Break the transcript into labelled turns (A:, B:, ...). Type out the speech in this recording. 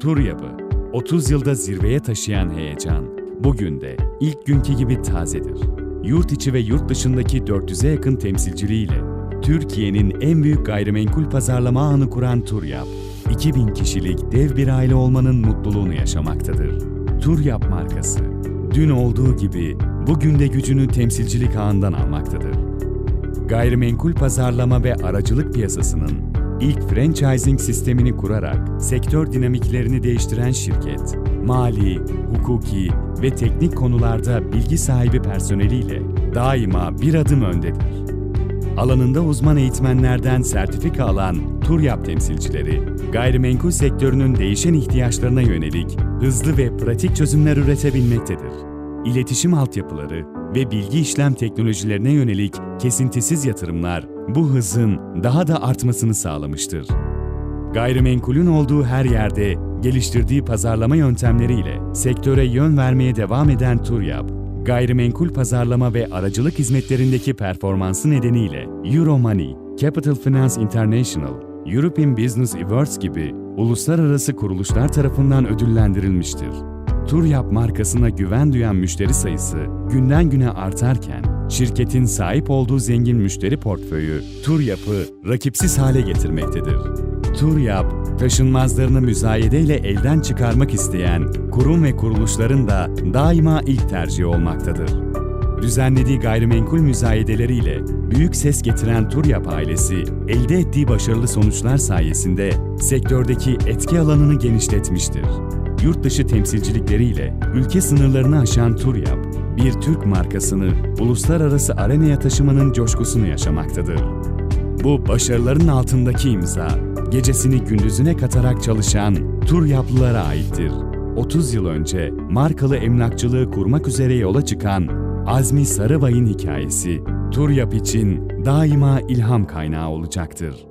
A: Tur yapı, 30 yılda zirveye taşıyan heyecan, bugün de ilk günkü gibi tazedir. Yurt içi ve yurt dışındaki 400'e yakın temsilciliğiyle Türkiye'nin en büyük gayrimenkul pazarlama ağını kuran Turyap, 2000 kişilik dev bir aile olmanın mutluluğunu yaşamaktadır. Turyap markası, dün olduğu gibi bugün de gücünü temsilcilik ağından almaktadır. Gayrimenkul pazarlama ve aracılık piyasasının ilk franchising sistemini kurarak sektör dinamiklerini değiştiren şirket, mali, hukuki ve teknik konularda bilgi sahibi personeliyle daima bir adım öndedir. Alanında uzman eğitmenlerden sertifika alan Turyap temsilcileri, gayrimenkul sektörünün değişen ihtiyaçlarına yönelik hızlı ve pratik çözümler üretebilmektedir. İletişim altyapıları ve bilgi işlem teknolojilerine yönelik kesintisiz yatırımlar bu hızın daha da artmasını sağlamıştır. Gayrimenkulün olduğu her yerde geliştirdiği pazarlama yöntemleriyle sektöre yön vermeye devam eden Turyap, gayrimenkul pazarlama ve aracılık hizmetlerindeki performansı nedeniyle Euromoney, Capital Finance International, European Business Awards gibi uluslararası kuruluşlar tarafından ödüllendirilmiştir. Turyap markasına güven duyan müşteri sayısı günden güne artarken, şirketin sahip olduğu zengin müşteri portföyü Turyap'ı rakipsiz hale getirmektedir. Turyap, taşınmazlarını müzayedeyle elden çıkarmak isteyen kurum ve kuruluşların da daima ilk tercihi olmaktadır. Düzenlediği gayrimenkul müzayedeleriyle büyük ses getiren Turyap ailesi, elde ettiği başarılı sonuçlar sayesinde sektördeki etki alanını genişletmiştir. Yurt dışı temsilcilikleriyle ülke sınırlarını aşan Turyap, bir Türk markasını uluslararası arenaya taşımanın coşkusunu yaşamaktadır. Bu başarıların altındaki imza, gecesini gündüzüne katarak çalışan tur yaplılara aittir. 30 yıl önce markalı emlakçılığı kurmak üzere yola çıkan Azmi Sarıbay'ın hikayesi, Turyap için daima ilham kaynağı olacaktır.